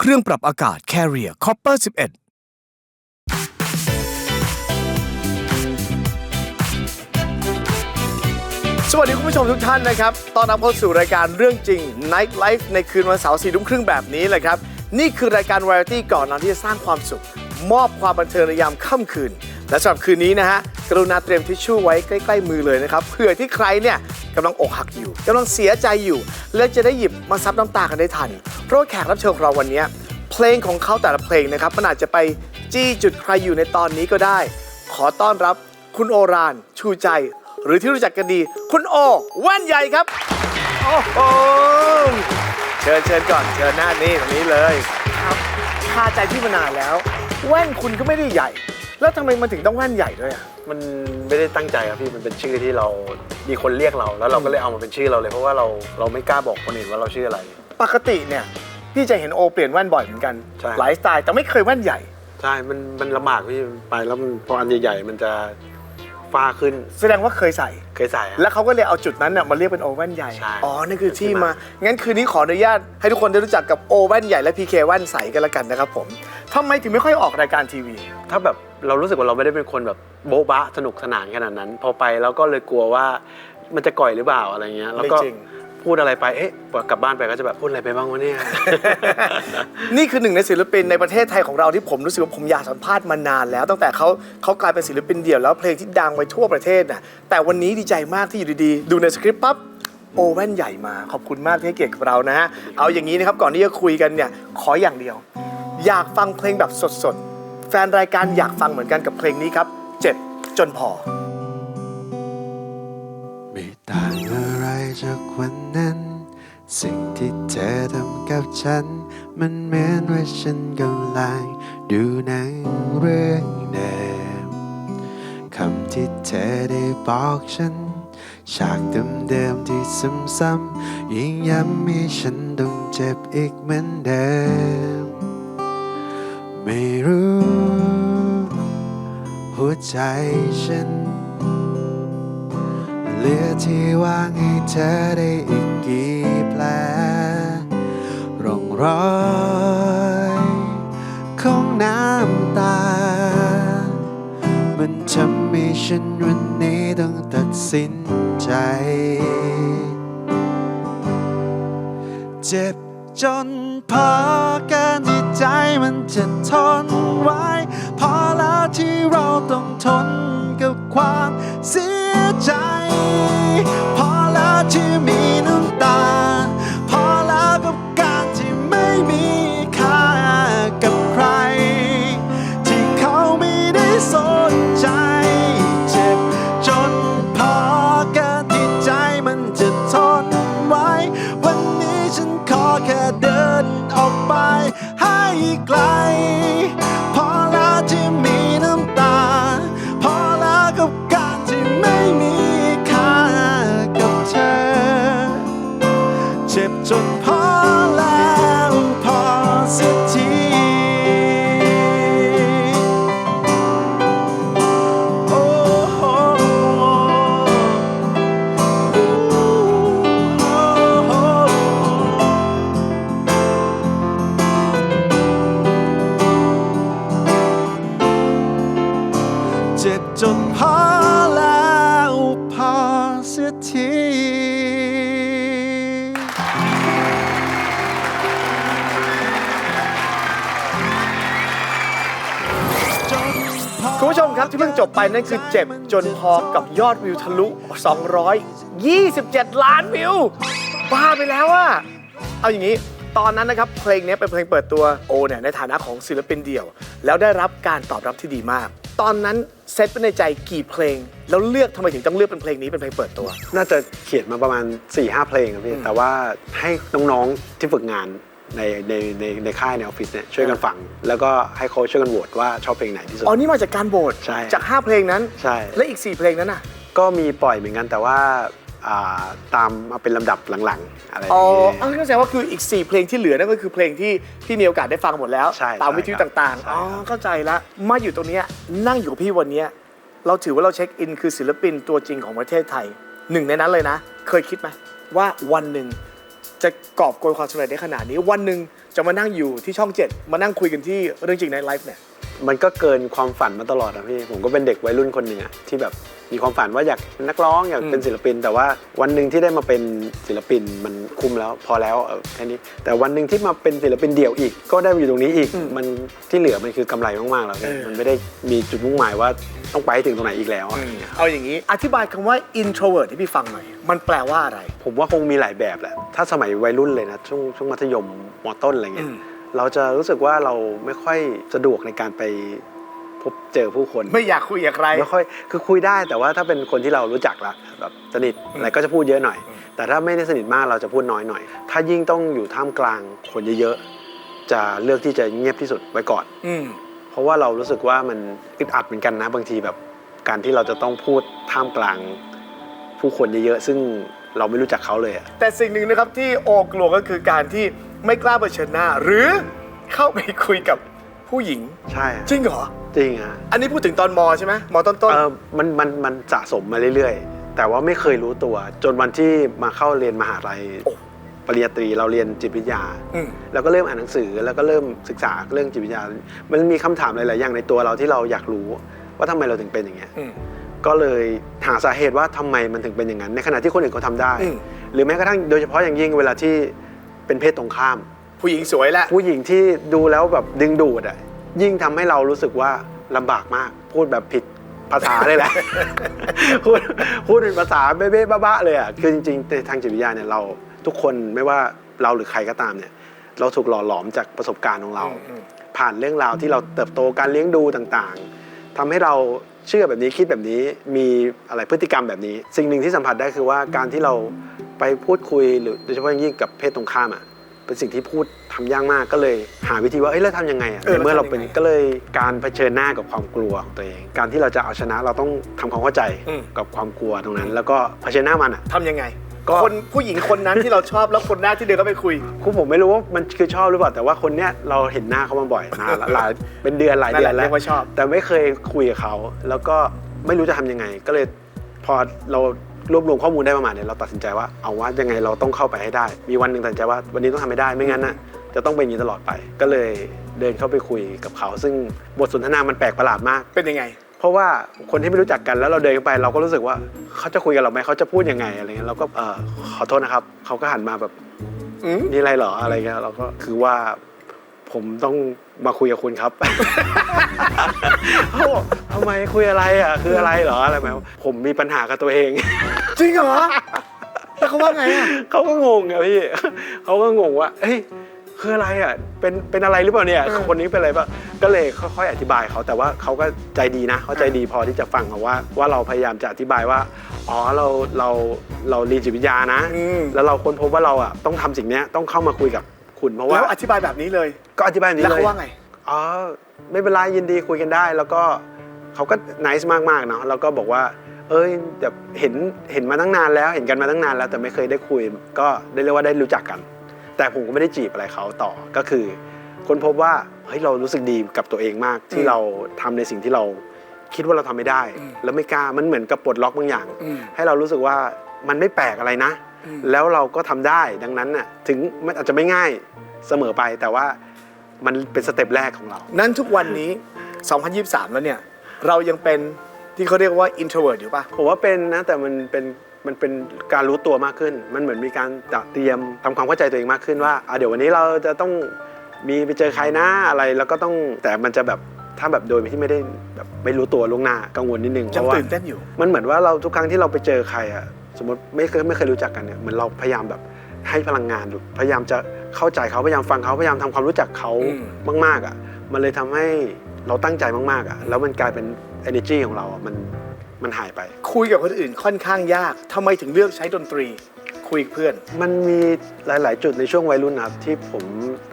เครื่องปรับอากาศ Carrier Copper 11สวัสดีคุณผู้ชมทุกท่านนะครับ ตอนรับเข้าสู่รายการเรื่องจริง Night Life ในคืนวันเสาร์สี่ทุ่มครึ่งแบบนี้แหละครับ นี่คือรายการวาไรตี้ก่อนนอนที่จะสร้างความสุข มอบความบันเทิงในยามค่ำคืน และสำหรับคืนนี้นะฮะ กรุณาเตรียมทิชชู่ไว้ใกล้ ๆ มือเลยนะครับ เผื่อที่ใครเนี่ย กำลังอกหักอยู่กำลังเสียใจอยู่ และจะได้หยิบมาซับน้ำตากันได้ทัน เพราะว่าแขกรับเชิญของเราวันนี้เพลงของเขาแต่ละเพลงนะครับมันอาจจะไปจี้จุดใครอยู่ในตอนนี้ก็ได้ ขอต้อนรับคุณโอราน ชูใจ หรือที่รู้จักกันดี คุณโอว่านใหญ่ครับ โอ้โหเชิญเชิญก่อนเชิญหน้านี่ตรงนี้เลยครับคาใจพี่มานานแล้ว แว่นคุณก็ไม่ได้ใหญ่ แล้วทำไมมันถึงต้องแว่นใหญ่ด้วยอะ มันไม่ได้ตั้งใจครับพี่มันเป็นชื่อที่เรามีคนเรียกเรา แล้วเราก็เลยเอามาเป็นชื่อเราเลย เพราะว่าเราเราไม่กล้าบอกคนอื่นว่าเราชื่ออะไร ปกติเนี่ยพี่จะเห็นโอเปลี่ยนแว่นบ่อยเหมือนกัน ใช่ หลายสไตล์แต่ไม่เคยแว่นใหญ่ ใช่มันมันลำบากพี่ไปแล้วมันพออันใหญ่ๆมันจะฟ้าขึ้นแสดงว่าเคยใส่ เคยใส่อะ แล้วเขาก็เลยเอาจุดนั้นน่ะมาเรียกเป็นโอแว่นใหญ่ ใช่อ๋อ นั่นคือที่ที่มามา งั้นคืนนี้ขออนุญาตให้ทุกคนได้รู้จักกับโอแว่นใหญ่และพีเคแว่นใสกันละกันนะครับผมทำไมถึงไม่ค่อยออกรายการทีวี ถ้าแบบ เรารู้สึกว่าเราไม่ได้เป็นคนแบบโบ๊ะบะสนุกสนานขนาดนั้น พอไปแล้วก็เลยกลัวว่ามันจะก่อยหรือเปล่าอะไรเงี้ยแล้วก็ไม่จริง พูดอะไรไปเอ๊ะกลับบ้านไปก็จะแบบพูดอะไรไปบ้างวะเนี่ย นี่คือหนึ่งในศิลปินในประเทศไทยของเราที่ผมรู้สึกว่าผมอยากสัมภาษณ์มานานแล้ว ตั้งแต่เขาเขากลายเป็นศิลปินเดี่ยวแล้วเพลงที่ดังไปทั่วประเทศน่ะแต่วันนี้ดีใจมากที่อยู่ดีๆ ดูในสคริปต์ปั๊บโอแว่นใหญ่มา ขอบคุณมากที่ให้เกียรติกับเรานะฮะเอาอย่างนี้นะครับก่อนที่จะคุยกันเนี่ยขออย่างเดียว อยากฟังเพลงแบบสดๆ แฟนรายการอยากฟังเหมือนกันกับเพลงนี้ครับ เจ็บจนพอ ไม่ต่างอะไรจากวันนั้น สิ่งที่เธอทำกับฉัน มันเหมือนว่าฉันกำลังดูหนังเรื่องเดิมคำที่เธอได้บอกฉัน ฉากเดิมๆที่ซ้ำๆยิ่งย้ำให้ฉันต้องเจ็บอีกเหมือนเดิม ไม่รู้ ใจฉัน เหลือที่ว่างให้เธอได้อีกกี่แผลร่องรอยของน้ำตา มันทำให้ฉันวันนี้ต้องตัดสินใจ เจ็บจนพอกินที่ใจมันจะทนไว้ ลาที่เราต้องทนกับความเสียใจ คุณผู้ชมครับที่เพิ่งจบไปนั่นคือเจ็บจนพอกับยอดวิวทะลุ 227 ล้านวิว บ้าไปแล้วอะเอาอย่างนี้ ตอนนั้นนะครับ เพลงนี้เป็นเพลงเปิดตัวโอเนี่ยในฐานะของศิลปินเดี่ยว แล้วได้รับการตอบรับที่ดีมาก ตอนนั้นเซตเป็นในใจกี่เพลง แล้วเลือกทำไมถึงต้องเลือกเป็นเพลงนี้เป็นเพลงเปิดตัว น่าจะเขียนมาประมาณ4ี่ห้าเพลงครับพี่แต่ว่าให้น้องๆที่ฝึกงาน ในในในในค่ายในออฟฟิศเนี่ยช่วยกันฟัง แล้วก็ให้เขาช่วยกันโหวตว่าชอบเพลงไหนที่สุด อ๋อ นี่มาจากการโบสใช่จาก 5 เพลงนั้น ใช่ และอีก 4 เพลงนั้นน่ะ ก็มีปล่อยเหมือนกันแต่ว่าอ่าตามมาเป็นลำดับหลังๆ อะไรอย่างอ๋อเงี้ยอันนี้ก็แสดงว่าคืออีก 4 เพลงที่เหลือนั่นก็คือเพลงที่พี่มีโอกาสได้ฟังหมดแล้ว ใช่ตามใช่วิทยุครับต่างใช่ๆอ๋อครับเข้าใจละ มาอยู่ตรงเนี้ยนั่งอยู่กับพี่วันเนี้ยเราถือว่าเราเช็คอินคือศิลปินตัวจริงของประเทศไทย หนึ่งในนั้นเลยนะ เคยคิดไหมว่าวันหนึ่ง จะกอบโกยความสำเร็จได้ขนาดนี้ วันหนึ่งจะมานั่งอยู่ที่ช่องเจ็ดมานั่งคุยกันที่เรื่องจริงในไลฟ์เนี่ย มันก็เกินความฝันมาตลอดนะพี่ ผมก็เป็นเด็กวัยรุ่นคนหนึ่งอะที่แบบมีความฝันว่าอยากเป็นนักร้องอยากเป็นศิลปิน แต่ว่าวันหนึ่งที่ได้มาเป็นศิลปินมันคุ้มแล้วพอแล้วเออแค่นี้ แต่วันหนึ่งที่มาเป็นศิลปินเดี่ยวอีก ก็ได้มาอยู่ตรงนี้อีก มันที่เหลือมันคือกำไรมากๆแล้วพี่เออมันไม่ได้มีจุดมุ่งหมายว่าต้องไปให้ถึงตรงไหนอีกแล้วอะเอาอย่างนี้อธิบายคำว่า introvert ให้พี่ฟังหน่อยมันแปลว่าอะไร ผมว่าคงมีหลายแบบแหละถ้าสมัยวัยรุ่นเลยนะช่วงช่วงมัธยมมต้นอะไรเงี้ยอืม เราจะรู้สึกว่าเราไม่ค่อยสะดวกในการไปพบเจอผู้คน ไม่อยากคุยกับใคร ไม่ค่อยคือคุยได้แต่ว่าถ้าเป็นคนที่เรารู้จักละแบบสนิทอะไรก็จะพูดเยอะหน่อย แต่ถ้าไม่ได้สนิทมากเราจะพูดน้อยหน่อย ถ้ายิ่งต้องอยู่ท่ามกลางคนเยอะๆจะเลือกที่จะเงียบที่สุดไว้ก่อนอืมเพราะว่าเรารู้สึกว่ามันอึดอัดเหมือนกันนะ บางทีแบบการที่เราจะต้องพูดท่ามกลางผู้คนเยอะๆซึ่งเราไม่รู้จักเขาเลยอะแต่สิ่งหนึ่งนะครับที่โอกลัวก็คือการที่ ไม่กล้าเผชิญหน้า หรือเข้าไปคุยกับผู้หญิง ใช่อะจริงเหรอ จริงอะอันนี้พูดถึงตอนมใช่ไหมมต้นต้นเออมันมันมันสะสมมาเรื่อยๆ แต่ว่าไม่เคยรู้ตัว จนวันที่มาเข้าเรียนมหาลัยปริญญาตรีเราเรียนจิตวิทยาอืม แล้วก็เริ่มอ่านหนังสือแล้วก็เริ่มศึกษาเรื่องจิตวิทยา มันมีคำถามหลาย ๆ อย่างในตัวเราที่เราอยากรู้ ว่าทำไมเราถึงเป็นอย่างเงี้ย อืม ก็เลยหาสาเหตุว่าทำไมมันถึงเป็นอย่างนั้น ในขณะที่คนอื่นเขาทำได้ อืม หรือแม้กระทั่งโดยเฉพาะอย่างยิ่งเวลาที่ เป็นเพศตรงข้าม ผู้หญิงสวยแหละผู้หญิงที่ดูแล้วแบบดึงดูดอะยิ่งทำให้เรารู้สึกว่าลำบากมาก พูดแบบผิดภาษาเลยแหละพูดพูดเป็นภาษาเบ๊ะๆบ้าๆเลยอะคือจริงๆในทางจิตวิทยาเนี่ยเราทุกคนไม่ว่าเราหรือใครก็ตามเนี่ย เราถูกหล่อหลอมจากประสบการณ์ของเราอืมผ่านเรื่องราวที่เราเติบโตการเลี้ยงดูต่างๆทำให้เราเชื่อแบบนี้คิดแบบนี้มีอะไรพฤติกรรมแบบนี้ สิ่งหนึ่งที่สัมผัสได้คือว่าการที่เรา ไปพูดคุยหรือโดยเฉพาะอย่างยิ่งกับเพศตรงข้ามอะเป็นสิ่งที่พูดทำยากมากก็เลย หาวิธีว่าเอ้ยเราทำยังไงอะเออในเมื่อเราเป็นเราทำยังไงก็เลยการเผชิญหน้ากับความกลัวของตัวเอง การที่เราจะเอาชนะเราต้องทำความเข้าใจอืมกับความกลัวตรงนั้น แล้วก็เผชิญหน้ามันอะทำยังไงก็คนผู้หญิงคนนั้นที่เราชอบแล้วคนแรกที่เดินเข้าไปคุยคือผมไม่รู้ว่ามันคือชอบหรือเปล่าแต่ว่าคนเนี้ยเราเห็นหน้าเขามาบ่อยนานละหลายเป็นเดือนหลายนั่นเดืแหอละนแล้เรีวยกว่าชอบแต่ไม่เคยคุยกับเขาแล้วก็ไม่รู้จะทำยังไง ก็เลยพอเรา รวบรวมข้อมูลได้ประมาณเนี้เราตัดสินใจว่าเอาว่ายังไงเราต้องเข้าไปให้ได้ มีวันหนึ่งตัดสินใจว่าวันนี้ต้องทำให้ได้ไม่งั้นน่ะจะต้องเป็นอย่างนี้ตลอดไป ก็เลยเดินเข้าไปคุยกับเขา ซึ่งบทสนทนามันแปลกประหลาดมาก เป็นยังไง เพราะว่าคนที่ไม่รู้จักกันแล้วเราเดินเข้าไปเราก็รู้สึกว่าเขาจะคุยกับเราไหมเขาจะพูดยังไงอะไรเงี้ยเราก็เออขอโทษนะครับเขาก็หันมาแบบอืมมีอะไรเหรออะไรเงี้ยเราก็คือว่าผมต้องมาคุยกับคุณครับ เขาบอกทำไมคุยอะไรอะคืออะไรเหรออะไรแบบผมมีปัญหากับตัวเอง จริงเหรอแล้วเขาว่าไงอะเขาก็งงอะพี่เขาก็งงว่าเฮ้ยคืออะไรอะเป็นเป็นอะไรหรือเปล่าเนี่ยเออคนนี้เป็นอะไรปะก็เลยค่อยๆอธิบายเขาแต่ว่าเขาก็ใจดีนะเขาใจดีพอที่จะฟังเขาว่าว่าเราพยายามจะอธิบายว่าอ๋อเราเราเราเรียนจิตวิทยานะอืมแล้วเราค้นพบว่าเราอะต้องทำสิ่งเนี้ยต้องเข้ามาคุยกับคุณเพราะว่าแล้วอธิบายแบบนี้เลย ก็อธิบายแบบนี้แล้วเลยเขาว่าไงอ๋อไม่เป็นไรยินดีคุยกันได้ แล้วก็เขาก็นิสมากๆเนาะแล้วก็บอกว่า เอ้ยแบบเห็นเห็นมาตั้งนานแล้วเห็นกันมาตั้งนานแล้ว แต่ไม่เคยได้คุย ก็ได้เรียกว่าได้รู้จักกัน แต่ผมก็ไม่ได้จีบอะไรเขาต่อก็คือคนพบว่าเฮ้ยเรารู้สึกดีกับตัวเองมากที่อืมเราทำในสิ่งที่เราคิดว่าเราทำไม่ได้อืมแล้วไม่กล้ามันเหมือนกับปลดล็อกบางอย่างอืมให้เรารู้สึกว่ามันไม่แปลกอะไรนะอืมแล้วเราก็ทำได้ดังนั้นน่ะถึงมันอาจจะไม่ง่ายเสมอไปแต่ว่ามันเป็นสเต็ปแรกของเรา นั้นทุกวันนี้ 2023 แล้วเนี่ย เรายังเป็น ที่เขาเรียกว่า introvert อยู่ป่ะผมว่าเป็นนะแต่มันเป็นมันเป็นการรู้ตัวมากขึ้น มันเหมือนมีการเตรียมทำความเข้าใจตัวเองมากขึ้นว่าอะเดี๋ยววันนี้เราจะต้องมีไปเจอใครนะอะไรแล้วก็ต้องแต่มันจะแบบถ้าแบบโดยที่ไม่ได้แบบไม่รู้ตัวล่วงหน้ากังวลนิดนึงเพยังราะว่าตื่นเต้นอยู่ มันเหมือนว่าเราทุกครั้งที่เราไปเจอใครอะสมมติไม่เคยไม่เคยรู้จักกันเนี่ยเหมือนเราพยายามแบบให้พลังงานหรือพยายามจะเข้าใจเขาพยายามฟังเขาพยายามทำความรู้จักเขาอืม มากๆอะมันเลยทำให้เราตั้งใจมากๆอะแล้วมันกลายเป็น energy ของเราอะมันมันหายไป คุยกับคนอื่นค่อนข้างยากทำไมถึงเลือกใช้ดนตรี คุยกับเพื่อน มันมีหลาย ๆ จุดในช่วงวัยรุ่นนะครับที่ผม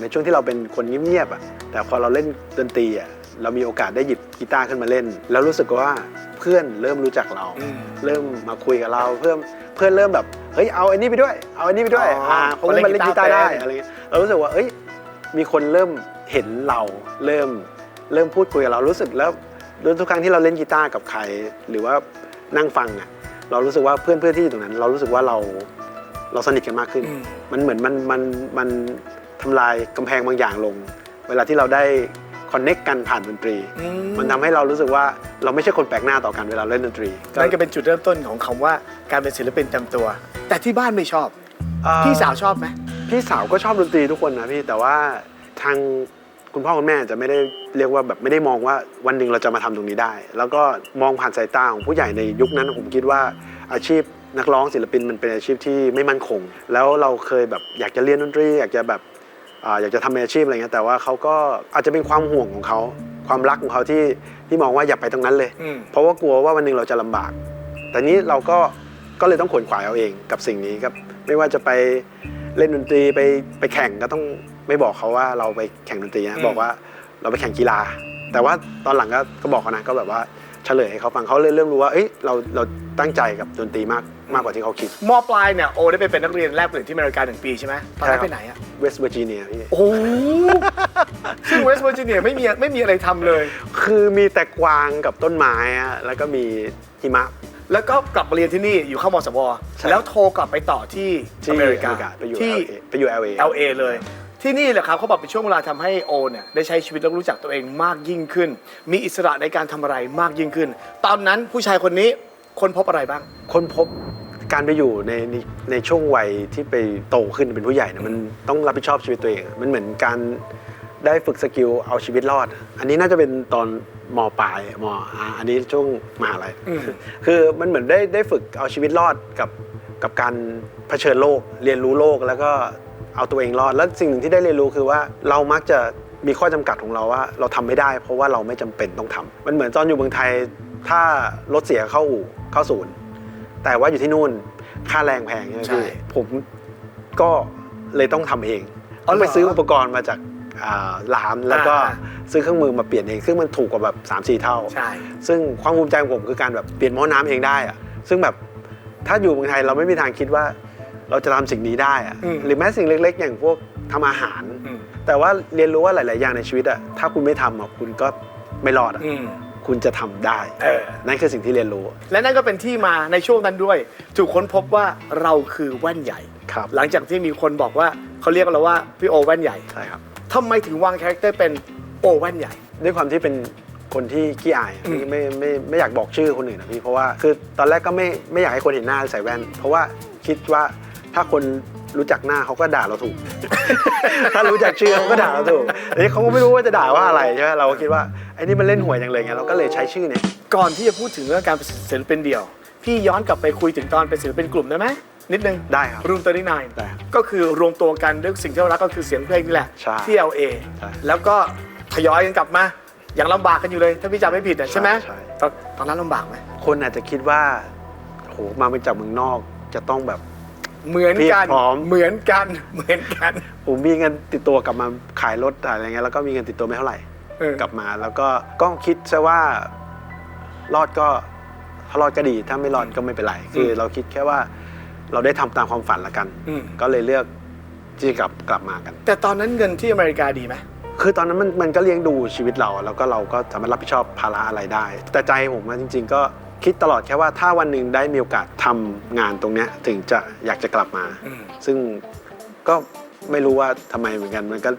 ในช่วงที่เราเป็นคนเงียบๆอะแต่พอเราเล่นดนตรีอะเรามีโอกาสได้หยิบกีตาร์ขึ้นมาเล่น แล้วรู้สึกว่าเพื่อนเริ่มรู้จักเรา อืม เริ่มมาคุยกับเราเพื่อนเพื่อนเริ่มแบบเฮ้ยเอาไอ้นี่ไปด้วย เอาไอ้นี่ไปด้วยอ๋ออ่อ่าเพราะว่ามันเล่นกีตาร์ได้เป็น อะไรเงี้ยเรารู้สึกว่าเอ้ยมีคนเริ่มเห็นเราเริ่มเริ่มพูดคุยกับเรารู้สึกแล้ว ทุกครั้งที่เราเล่นกีตาร์กับใคร หรือว่านั่งฟังอะเรารู้สึกว่าเพื่อนเพื่อนๆที่อยู่ตรงนั้น เรารู้สึกว่าเราเราสนิทกันมากขึ้นอืมมันเหมือนมันมันมันทำลายกำแพงบางอย่างลง เวลาที่เราได้คอนเน็กกันผ่านดนตรีอืมันทำให้เรารู้สึกว่าเราไม่ใช่คนแปลกหน้าต่อกันเวลาเล่นดนตรีนั่นก็เป็นจุดเริ่มต้นของคำว่าการเป็นศิลปินเต็มตัว แต่ที่บ้านไม่ชอบเอ่อพี่สาวชอบไหมพี่สาวก็ชอบดนตรีทุกคนนะพี่แต่ว่าทางคุณพ่อคุณแม่จะไม่ได้ เรียกว่าแบบไม่ได้มองว่าวันหนึ่งเราจะมาทำตรงนี้ได้ แล้วก็มองผ่านสายตาของผู้ใหญ่ในยุคนั้นผมคิดว่าอาชีพนักร้องศิลปินมันเป็นอาชีพที่ไม่มั่นคง แล้วเราเคยแบบอยากจะเรียนดนตรี อยากจะแบบอ่าอยากจะทำเป็นอาชีพอะไรเงี้ยแต่ว่าเขาก็อาจจะเป็นความห่วงของเขาความรักของเขาที่ที่มองว่าอย่าไปตรงนั้นเลยอืมเพราะว่ากลัวว่าวันหนึ่งเราจะลำบาก แต่นี้เราก็ก็เลยต้องขวนขวายเอาเองกับสิ่งนี้ครับไม่ว่าจะไปเล่นดนตรีไปไปแข่งก็ต้องไม่บอกเขาว่าเราไปแข่งดนตรีอืนะมบอกว่า เราไปแข่งกีฬา แต่ว่าตอนหลังก็ก็บอกเขานะก็แบบว่าเฉลยให้เขาฟังเขาเลยเริ่มรู้ว่าเอ้ยเราเราตั้งใจกับดนตรีมากมากกว่าที่เขาคิด มปลายเนี่ยโอได้ไปเป็นนักเรียนแลกเปลี่ยนที่อเมริกาหนึ่งปีใช่ไหมตอนนั้นใช่ครับไปไหนอะเวสต์เวอร์จิเนียพี่โอ้โหซึ่งเวสต์เวอร์จิเนียไม่มีไม่มีอะไรทำเลย คือมีแต่กวางกับต้นไม้อะแล้วก็มีหิมะแล้วก็กลับมาเรียนที่นี่อยู่เข้ามสวใช่แล้วโทรกลับไปต่อที่ที่อเมริกาไปอยู่ที่ LA ไปอยู่ LA LA เลย ที่นี่แหละครับเขาบอกเป็นช่วงเวลาทำให้โอเนี่ยได้ใช้ชีวิตแล้วรู้จักตัวเองมากยิ่งขึ้น มีอิสระในการทำอะไรมากยิ่งขึ้น ตอนนั้นผู้ชายคนนี้คนพบอะไรบ้าง ค้นพบการไปอยู่ในในในช่วงวัยที่ไปโตขึ้นเป็นผู้ใหญ่เนี่ยมันต้องรับผิดชอบชีวิตตัวเองอะมันเหมือนการได้ฝึกสกิลเอาชีวิตรอด อันนี้น่าจะเป็นตอนมปลายมอ่าอันนี้ช่วงมหาลัยอืมคือมันเหมือนได้ได้ฝึกเอาชีวิตรอดกับกับการเผชิญโลก เรียนรู้โลกแล้วก็ เอาตัวเองรอด แล้วสิ่งหนึ่งที่ได้เรียนรู้คือว่าเรามักจะมีข้อจำกัดของเราว่า เราทำไม่ได้ เพราะว่าเราไม่จำเป็นต้องทำมันเหมือนตอนอยู่เมืองไทย ถ้ารถเสียเข้าอู่เข้าศูนย์ แต่ว่าอยู่ที่นู่นค่าแรงแพงใช่ไหมใช่พี่ผมก็เลยต้องทำเองอ๋อต้องเหรอไปซื้ออุปกรณ์มาจากอ่าร้านแล้วก็อ่าซื้อเครื่องมือมาเปลี่ยนเอง ซึ่งมันถูกกว่าแบบ3 4เท่าใช่ซึ่งความภูมิใจของผมคือการแบบเปลี่ยนหม้อน้ำเองได้อะซึ่งแบบถ้าอยู่เมืองไทยเราไม่มีทางคิดว่า เราจะทำสิ่งนี้ได้อะอืมหรือแม้สิ่งเล็ก ๆ อย่างพวกทำอาหารอืมแต่ว่าเรียนรู้ว่าหลาย ๆ อย่างในชีวิตอะถ้าคุณไม่ทำอะคุณก็ไม่รอดอะอืมคุณจะทำได้เออนั่นคือสิ่งที่เรียนรู้ และนั่นก็เป็นที่มาในช่วงนั้นด้วย ถูกค้นพบว่าเราคือแว่นใหญ่ครับหลังจากที่มีคนบอกว่าเขาเรียกเราว่าพี่โอแว่นใหญ่ใช่ครับทำไมถึงวางคาแรคเตอร์เป็นโอแว่นใหญ่ ด้วยความที่เป็นคนที่ขี้อายอะอืมไม่ไม่ไม่ไม่อยากบอกชื่อคนอื่นนะพี่เพราะว่าคือตอนแรกก็ไม่ไม่อยากให้คนเห็นหน้าใส่แว่น เพราะว่าคิดว่า ถ้าคนรู้จักหน้าเขาก็ด่าเราถูก ถ้ารู้จักชื่อเขาก็ด่าเราถูกอันนี้เขาก็ไม่รู้ว่าจะด่าว่าอะไรใช่ไหมเราก็คิดว่าไอ้นี่มันเล่นหวยจังเลยไงเราก็เลยใช้ชื่อเนี่ยก่อนที่จะพูดถึงเรื่องการเป็นศิลปินเดี่ยว พี่ย้อนกลับไปคุยถึงตอนเป็นศิลปินกลุ่มได้ไหมนิดนึงได้ครับ รูมตัวนี้นายได้ครับก็คือรวมตัวกันด้วยสิ่งที่เรารักก็คือเสียงเพลงนี่แหละใช่ที่ LA ใช่แล้วก็ทยอยกันกลับมาอย่างลำบากกันอยู่เลย ถ้าพี่จำไม่ผิดอะใช่ไหมใช่ ตอนตอนนั้นลำบากไหมคนอาจจะคิดว่าโหมาเป็นจากเมืองนอกจะต้องแบบ เหมือนกันพี่พร้อม เหมือนกันเหมือนกันผมมีเงินติดตัวกลับมาขายรถอะไรเงี้ยแล้วก็มีเงินติดตัวไม่เท่าไหร่ เออกลับมาแล้วก็ก็คิดซะว่า รอดก็ถ้ารอดก็ดี ถ้าไม่รอดก็ไม่เป็นไร คือ เราคิดแค่ว่า เราได้ทำตามความฝันละกัน อืมก็เลยเลือกที่จะกลับกลับมากัน แต่ตอนนั้นเงินที่อเมริกาดีไหมคือตอนนั้นมันมันก็เลี้ยงดูชีวิตเรา แล้วก็เราก็สามารถรับผิดชอบภาระอะไรได้ แต่ใจผมอะจริง ๆ ก็ คิดตลอดแค่ว่าถ้าวันหนึ่งได้มีโอกาสทำงานตรงเนี้ยถึงจะอยากจะกลับมาอืมซึ่งก็ไม่รู้ว่าทำไมเหมือนกันมันก็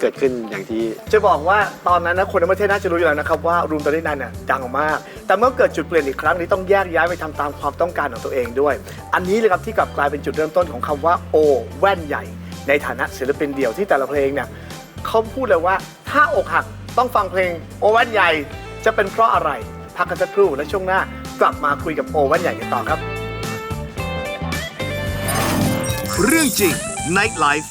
เกิดขึ้นอย่างที่ จะบอกว่าตอนนั้นนะคนในประเทศน่าจะรู้อยู่แล้วนะครับว่ารูมตัวนี้นายเนี่ยดังมาก แต่เมื่อเกิดจุดเปลี่ยนอีกครั้งนี้ต้องแยกย้ายไปทำตามความต้องการของตัวเองด้วย อันนี้เลยครับที่กลับกลายเป็นจุดเริ่มต้นของคำว่าโอแว่นใหญ่ ในฐานะศิลปินเดี่ยวที่แต่ละเพลงเนี่ยเขาพูดเลยว่าถ้าอกหักต้องฟังเพลงโอแว่นใหญ่จะเป็นเพราะอะไร พักกันสักครู่และช่วงหน้ากลับมาคุยกับโอวันใหญ่กันต่อครับ เรื่องจริง Night Life